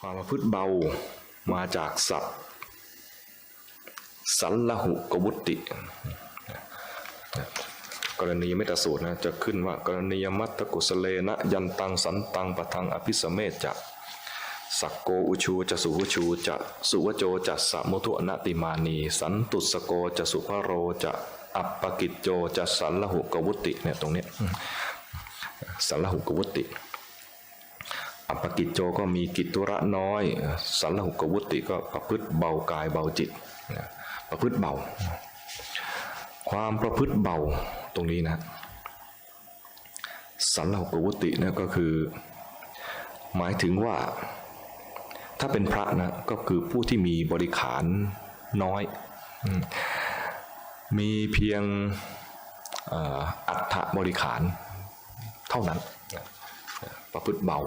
ความประพฤติเบามาจากศัพท์สันละหุกวุติ กรณีไม่ตสูตรนะจะขึ้นว่ากรณียมัตตกุสเลนะยันตังสันตังปะทังอภิสเมจจะสักโกอุชูจะสุวชูจะสุวโจจะสมุทุนติมานี สันตุสโกจะสุภโรจะอัปปกิจโจจะสันละหุกวุติเนี่ยตรงเนี้ยสันละหุกวุติ อัปกิจโจก็มีกิจธุระน้อยสันลหุกวุติก็ประพฤติเบากายเบาจิตประพฤติเบา ความประพฤติเบาตรงนี้นะสันลหุกวุติเนี่ยก็คือ หมายถึงว่า ถ้าเป็นพระนะก็คือผู้ที่มีบริขารน้อย มีเพียงอ่ออัฐบริขารเท่านั้นประพฤติเบา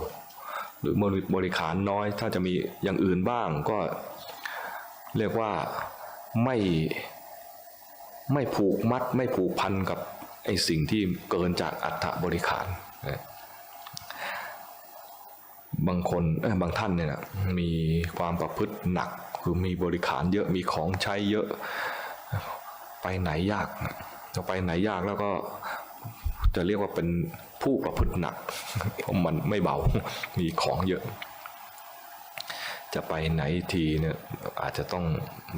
หรือบริขารน้อย ถ้าจะมีอย่างอื่นบ้างก็เรียกว่าไม่ไม่ผูกมัดไม่ผูกพันกับไอ้สิ่งที่เกินจากอัฐบริขารนะบางคนบางท่านเนี่ยนะมีความประพฤติหนักคือมีบริขารเยอะมีของใช้เยอะ ไปไหนยากนะไปไหนยากแล้วก็ จะเรียกว่าเป็นผู้ประพฤติหนักเพราะมันไม่เบา มีของเยอะ จะไปไหนทีเนี่ยอาจจะต้อง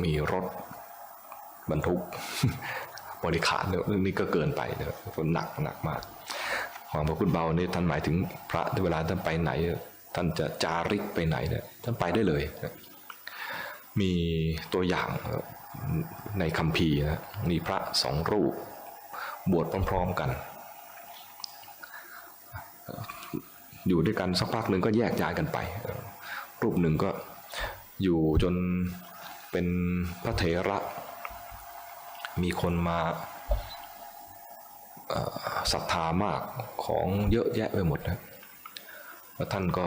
มีรถบรรทุกบริขารเนี่ยเรื่องนี้ก็เกินไปเนี่ยหนักหนักมากความประพฤติเบานี่ท่านหมายถึงพระที่เวลาท่านไปไหน ท่านจะจาริกไปไหนเนี่ยท่านไปได้เลย มีตัวอย่างในคัมภีร์นะมีพระสองรูป บวชพร้อม ๆ กัน อยู่ด้วยกันสักพักหนึ่งก็แยกย้ายกันไปรูปหนึ่งก็อยู่จนเป็นพระเถระ มีคนมาศรัทธามากของเยอะแยะไปหมดนะแล้วท่านก็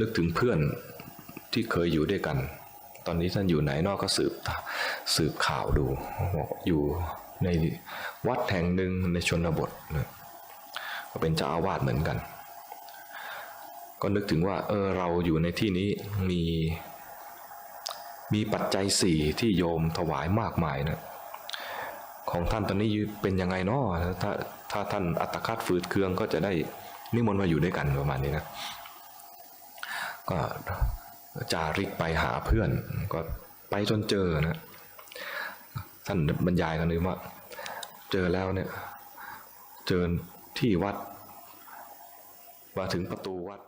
นึกถึงเพื่อนที่เคยอยู่ด้วยกัน ตอนนี้ท่านอยู่ไหนนอกก็สืบสืบข่าวดูบอกอยู่ในวัดแห่งหนึ่งในชนบทนะเป็นเจ้าอาวาสเหมือนกัน ก็นึกถึงว่า เออเราอยู่ในที่นี้มี มีปัจจัยสี่ที่โยมถวายมากมายนะของท่านตอนนี้เป็นยังไงเนาะถ้าถ้าท่านอัตคัดฝืดเคืองก็จะได้นิมนต์มาอยู่ด้วยกันประมาณนี้นะก็จาริกไปหาเพื่อน ก็ไปจนเจอนะ ท่านบรรยายกันเลยว่า เจอแล้วเนี่ย เจอที่วัด มาถึงประตูวัด